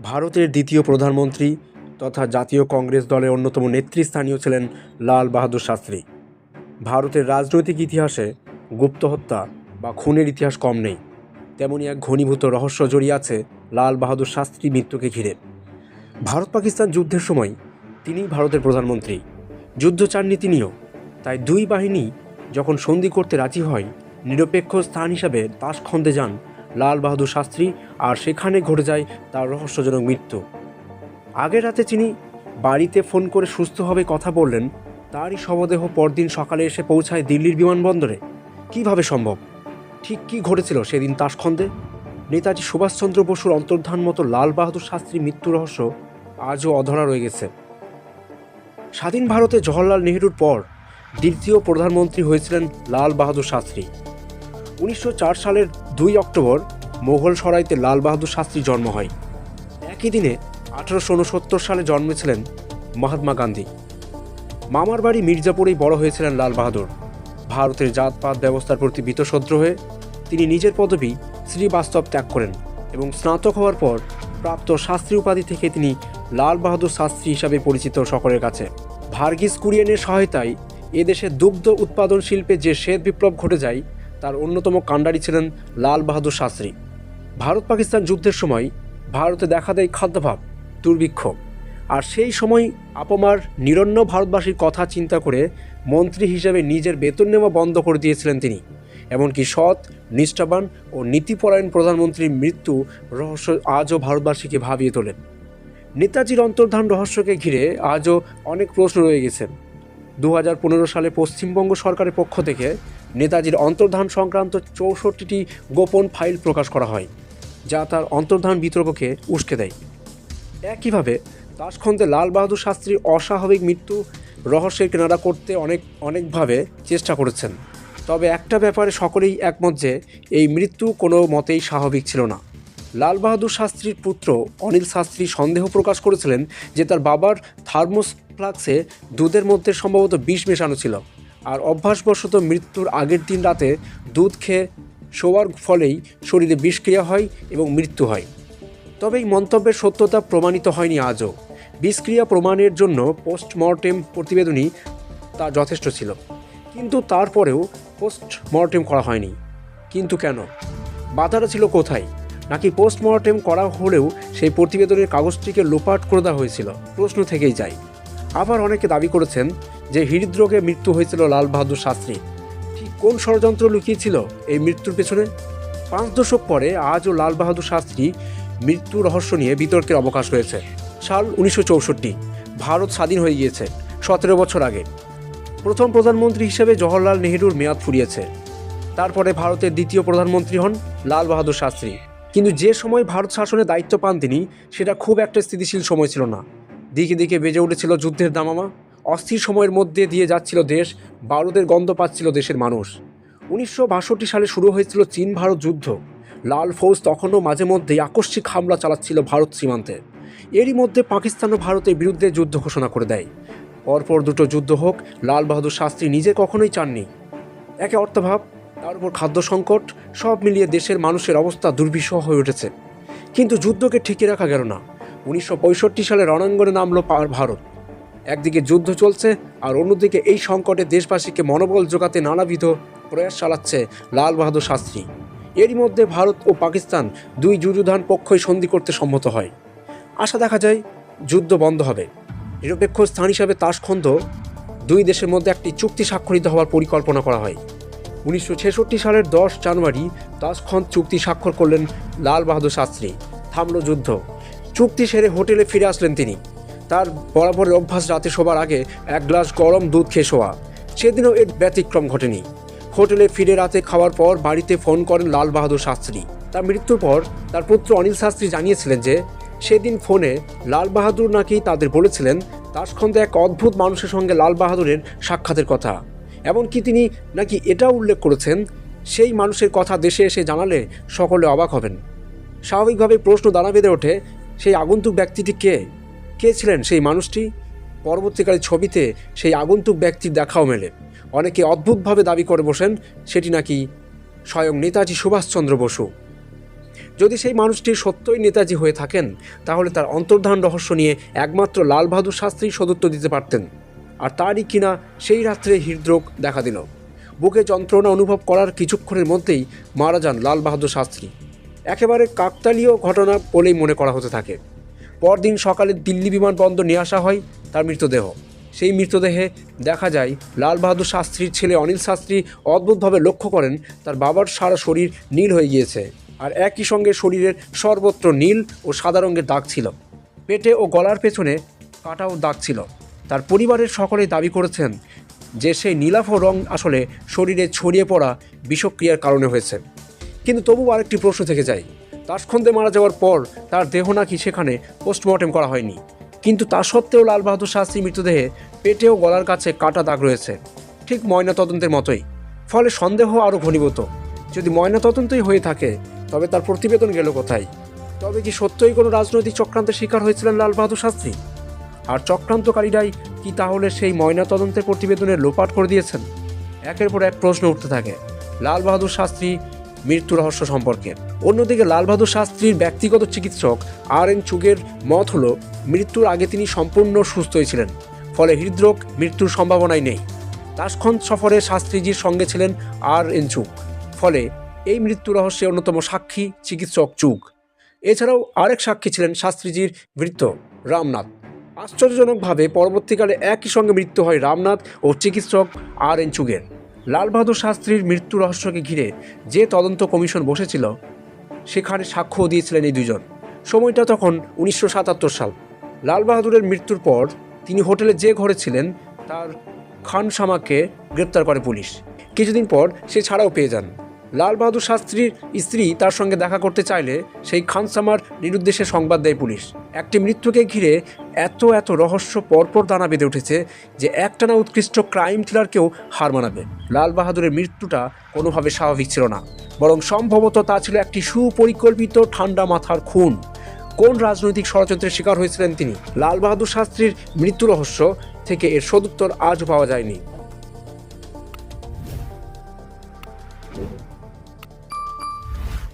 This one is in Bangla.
ভারতের দ্বিতীয় প্রধানমন্ত্রী তথা জাতীয় কংগ্রেস দলের অন্যতম নেতৃস্থানীয় ছিলেন লাল বাহাদুর শাস্ত্রী। ভারতের রাজনৈতিক ইতিহাসে গুপ্ত হত্যা বা খুনের ইতিহাস কম নেই। তেমনই এক ঘনীভূত রহস্য জড়িয়ে আছে লাল বাহাদুর শাস্ত্রী মৃত্যুকে ঘিরে। ভারত পাকিস্তান যুদ্ধের সময় তিনিই ভারতের প্রধানমন্ত্রী। যুদ্ধ চাননি তিনিও। তাই দুই বাহিনী যখন সন্ধি করতে রাজি হয়, নিরপেক্ষ স্থান হিসাবে তাসখন্দে যান লাল বাহাদুর শাস্ত্রী, আর সেখানে ঘটে যায় তার রহস্যজনক মৃত্যু। আগের রাতে তিনি বাড়িতে ফোন করে সুস্থভাবে কথা বললেন, তারই শবদেহ পরদিন সকালে এসে পৌঁছায় দিল্লির বিমানবন্দরে। কীভাবে সম্ভব? ঠিক কী ঘটেছিল সেদিন তাসখন্দে? নেতাজি সুভাষচন্দ্র বসুর অন্তর্ধান মতো লাল বাহাদুর শাস্ত্রীর মৃত্যু রহস্য আজও অধরা রয়ে গেছে। স্বাধীন ভারতে জওহরলাল নেহরুর পর দ্বিতীয় প্রধানমন্ত্রী হয়েছিলেন লাল বাহাদুর শাস্ত্রী। উনিশশো চার সালের দুই অক্টোবর মোগল সরাইতে লাল বাহাদুর জন্ম হয়। একই দিনে আঠারোশো উনসত্তর সালে জন্মেছিলেন মহাত্মা গান্ধী। মামার বাড়ি মির্জাপুরেই বড় হয়েছিলেন লাল বাহাদুর। ভারতের জাতপাত ব্যবস্থার প্রতি বীতশ্রদ্ধ হয়ে তিনি নিজের পদবি শ্রীবাস্তব ত্যাগ করেন এবং স্নাতক হওয়ার পর প্রাপ্ত শাস্ত্রী উপাধি থেকে তিনি লাল বাহাদুর শাস্ত্রী হিসাবে পরিচিত সকলের কাছে। ভার্গিস কুরিয়েনের সহায়তায় এদেশে দুগ্ধ উৎপাদন শিল্পে যে শ্বেত বিপ্লব ঘটে যায় তার অন্যতম কাণ্ডারি ছিলেন লাল বাহাদুর শাস্ত্রী। ভারত পাকিস্তান যুদ্ধের সময় ভারতে দেখা দেয় খাদ্যাভাব, দুর্ভিক্ষ। আর সেই সময় আপমার নিরন্ন ভারতবাসীর কথা চিন্তা করে মন্ত্রী হিসেবে নিজের বেতন নেওয়া বন্ধ করে দিয়েছিলেন তিনি। এমনকি সৎ, নিষ্ঠাবান ও নীতিপরায়ণ প্রধানমন্ত্রীর মৃত্যু রহস্য আজও ভারতবাসীকে ভাবিয়ে তোলেন নেতাজির অন্তর্ধান রহস্যকে ঘিরে আজও অনেক প্রশ্ন রয়ে গেছে। দু হাজার পনেরো সালে পশ্চিমবঙ্গ সরকারের পক্ষ থেকে নেতাজির অন্তর্ধান সংক্রান্ত চৌষট্টিটি গোপন ফাইল প্রকাশ করা হয়, যা তার অন্তর্ধান বিতর্ককে উস্কে দেয়। একইভাবে তাসখন্দে লাল বাহাদুর শাস্ত্রীর অস্বাভাবিক মৃত্যু রহস্যের কেনারা করতে অনেক, অনেকভাবে চেষ্টা করেছেন। তবে একটা ব্যাপারে সকলেই একমত যে এই মৃত্যু কোনো মতেই স্বাভাবিক ছিল না। লাল বাহাদুর শাস্ত্রীর পুত্র অনিল শাস্ত্রী সন্দেহ প্রকাশ করেছিলেন যে তার বাবার থার্মোস ফ্লাক্সে দুধের মধ্যে সম্ভবত বিষ মেশানো ছিল। আর অভ্যাসবশত মৃত্যুর আগের দিন রাতে দুধ খেয়ে শোয়ার ফলেই শরীরে বিষক্রিয়া হয় এবং মৃত্যু হয়। তবে এই মন্তব্যের সত্যতা প্রমাণিত হয়নি আজও। বিষক্রিয়া প্রমাণের জন্য পোস্টমর্টেম প্রতিবেদনই তা যথেষ্ট ছিল। কিন্তু তারপরেও পোস্টমর্টেম করা হয়নি। কিন্তু কেন? বাধাটা ছিল কোথায়? নাকি পোস্টমর্টেম করা হলেও সেই প্রতিবেদনের কাগজটিকে লোপাট করে দেওয়া হয়েছিল? প্রশ্ন থেকেই যায়। আবার অনেকে দাবি করেছেন যে হৃদরোগে মৃত্যু হয়েছিল লাল বাহাদুর শাস্ত্রী। ঠিক কোন ষড়যন্ত্র লুকিয়েছিল এই মৃত্যুর পেছনে? পাঁচ দশক পরে আজও লাল বাহাদুর শাস্ত্রী মৃত্যু রহস্য নিয়ে বিতর্কের অবকাশ রয়েছে। সাল উনিশশো চৌষট্টি, ভারত স্বাধীন হয়ে গিয়েছে সতেরো বছর আগে। প্রথম প্রধানমন্ত্রী হিসেবে জওহরলাল নেহরুর মেয়াদ ফুরিয়েছে। তারপরে ভারতের দ্বিতীয় প্রধানমন্ত্রী হন লাল বাহাদুর শাস্ত্রী। কিন্তু যে সময় ভারত শাসনে দায়িত্ব পান তিনি, সেটা খুব একটা স্থিতিশীল সময় ছিল না। দিকে দিকে বেজে উঠেছিল যুদ্ধের দামামা অস্থির সময়ের মধ্যে দিয়ে যাচ্ছিল দেশ, বারুদের গন্ধ পাচ্ছিল দেশের মানুষ। উনিশশো বাষট্টি সালে শুরু হয়েছিল চীন ভারত যুদ্ধ। লাল ফৌজ তখনও মাঝে মধ্যেই আকস্মিক হামলা চালাচ্ছিল ভারত সীমান্তে। এরই মধ্যে পাকিস্তান ও ভারতের বিরুদ্ধে যুদ্ধ ঘোষণা করে দেয়। পরপর দুটো যুদ্ধ হোক, লাল বাহাদুর শাস্ত্রী নিজে কখনোই চাননি। একে অর্থাভাব, তার উপর খাদ্য সংকট, সব মিলিয়ে দেশের মানুষের অবস্থা দুর্বিষহ হয়ে উঠেছে। কিন্তু যুদ্ধকে ঠিকই রাখা গেল না। উনিশশো পঁয়ষট্টি সালে রণাঙ্গনে নামলো ভারত। একদিকে যুদ্ধ চলছে আর অন্যদিকে এই সংকটে দেশবাসীকে মনোবল জোগাতে নানাবিধ প্রয়াস চালাচ্ছে লাল বাহাদুর শাস্ত্রী। এরই মধ্যে ভারত ও পাকিস্তান দুই যুযুধান পক্ষই সন্ধি করতে সম্মত হয়। আশা দেখা যায়, যুদ্ধ বন্ধ হবে। নিরপেক্ষ স্থান হিসাবে তাসখন্দ দুই দেশের মধ্যে একটি চুক্তি স্বাক্ষরিত হওয়ার পরিকল্পনা করা হয়। উনিশশো ছেষট্টি সালের দশ জানুয়ারি তাসখন্দ চুক্তি স্বাক্ষর করলেন লাল বাহাদুর শাস্ত্রী। থামল যুদ্ধ। চুক্তি সেরে হোটেলে ফিরে আসলেন তিনি। তার বরাবরের অভ্যাস রাতে শোবার আগে এক গ্লাস গরম দুধ খেয়ে শোয়া। সেদিনও এর ব্যতিক্রম ঘটেনি। হোটেলে ফিরে রাতে খাওয়ার পর বাড়িতে ফোন করেন লাল বাহাদুর শাস্ত্রী। তার মৃত্যুর পর তার পুত্র অনিল শাস্ত্রী জানিয়েছিলেন যে, সেদিন ফোনে লাল বাহাদুর নাকি তাদের বলেছিলেন, তাসখন্দে এক অদ্ভুত মানুষের সঙ্গে লাল বাহাদুরের সাক্ষাতের কথা। এমনকি তিনি নাকি এটাও উল্লেখ করেছেন, সেই মানুষের কথা দেশে এসে জানালে সকলে অবাক হবেন। স্বাভাবিকভাবে প্রশ্ন দানা বেঁধে ওঠে সেই আগন্তুক ব্যক্তিটি কে? কে ছিলেন সেই মানুষটি? পরবর্তীকালে ছবিতে সেই আগন্তুক ব্যক্তির দেখাও মেলে। অনেকে অদ্ভুতভাবে দাবি করে বসেন, সেটি নাকি স্বয়ং নেতাজি সুভাষচন্দ্র বসু। যদি সেই মানুষটি সত্যই নেতাজি হয়ে থাকেন, তাহলে তার অন্তর্ধান রহস্য নিয়ে একমাত্র লাল বাহাদুর শাস্ত্রী সদুত্ব দিতে পারতেন। আর তারই কিনা সেই রাত্রে হৃদরোগ দেখা দিল। বুকে যন্ত্রণা অনুভব করার কিছুক্ষণের মধ্যেই মারা যান লাল বাহাদুর শাস্ত্রী। একেবারে কাকতালীয় ঘটনা বলেই মনে করা হতে থাকে। পরদিন সকালে দিল্লি বিমানবন্দর নিয়ে আসা হয়, তার মৃতদেহ। সেই মৃতদেহে দেখা যায়, লাল বাহাদুর শাস্ত্রীর ছেলে অনিল শাস্ত্রী অদ্ভুতভাবে লক্ষ্য করেন, তার বাবার সারা শরীর নীল হয়ে গিয়েছে আর একই সঙ্গে শরীরের সর্বত্র নীল ও সাদা রঙের দাগ ছিল। পেটে ও গলার পেছনে কাটাও দাগ ছিল। তার পরিবারের সকলেই দাবি করেছেন যে, সেই নীলাভ রং আসলে শরীরে ছড়িয়ে পড়া বিষক্রিয়ার কারণে হয়েছে। কিন্তু তবু আরেকটি প্রশ্ন থেকে যায়। তাসখন্দে মারা যাওয়ার পর তার দেহ নাকি সেখানে পোস্টমর্টেম করা হয়নি। কিন্তু তা সত্ত্বেও লাল বাহাদুর শাস্ত্রী মৃতদেহে পেটে ও গলার কাছে কাটা দাগ রয়েছে। ঠিক ময়না তদন্তের মতোই। ফলে সন্দেহ আরও ঘনীভূত। যদি ময়না তদন্তই হয়ে থাকে, তবে তার প্রতিবেদন গেল কোথায়? তবে কি সত্যই কোনো রাজনৈতিক চক্রান্তের শিকার হয়েছিলেন লাল বাহাদুর শাস্ত্রী? আর চক্রান্তকারীরাই কি তাহলে সেই ময়না তদন্তের প্রতিবেদনের লোপাট করে দিয়েছেন? একের পর এক প্রশ্ন উঠতে থাকে। লাল বাহাদুর শাস্ত্রী মৃত্যু রহস্য সম্পর্কে। অন্যদিকে লালবাহাদুর শাস্ত্রীর ব্যক্তিগত চিকিৎসক আর এন চুগের মত হল, মৃত্যুর আগে তিনি সম্পূর্ণ সুস্থ হয়েছিলেন ফলে হৃদরোগ মৃত্যুর সম্ভাবনাই নেই। তাসখন্দ সফরে শাস্ত্রীজির সঙ্গে ছিলেন আর এন চুগ, ফলে এই মৃত্যু রহস্যে অন্যতম সাক্ষী চিকিৎসক চুগ। এছাড়াও আরেক সাক্ষী ছিলেন শাস্ত্রীজির বৃত্ত রামনাথ। আশ্চর্যজনকভাবে পরবর্তীকালে একই সঙ্গে মৃত্যু হয় রামনাথ ও চিকিৎসক আর এন চুগের। লাল বাহাদুর শাস্ত্রীর মৃত্যু রহস্যকে ঘিরে যে তদন্ত কমিশন বসেছিল, সেখানে সাক্ষ্য দিয়েছিলেন এই দুজন সময়টা তখন উনিশশো সাতাত্তর সাল। লাল বাহাদুরের মৃত্যুর পর তিনি হোটেলে যে ঘরে ছিলেন, তার খান খানসামাকে গ্রেপ্তার করে পুলিশ। কিছুদিন পর সে ছাড়াও পেয়ে যান। লাল বাহাদুর শাস্ত্রীর স্ত্রী তার সঙ্গে দেখা করতে চাইলে সেই খানসামার নিরুদ্দেশে সংবাদ দেয় পুলিশ। একটি মৃত্যুকে ঘিরে এত এত রহস্য পরপর দানা বেঁধে উঠেছে যে একটানা উৎকৃষ্ট ক্রাইম থ্রিলারকেও হার মানাবে। লাল বাহাদুরের মৃত্যুটা কোনোভাবে স্বাভাবিক ছিল না, বরং সম্ভবত তা ছিল একটি সুপরিকল্পিত ঠান্ডা মাথার খুন। কোন রাজনৈতিক ষড়যন্ত্রের শিকার হয়েছিলেন তিনি? লাল বাহাদুর শাস্ত্রীর মৃত্যু রহস্য থেকে এর সদুত্তর আজও পাওয়া যায়নি।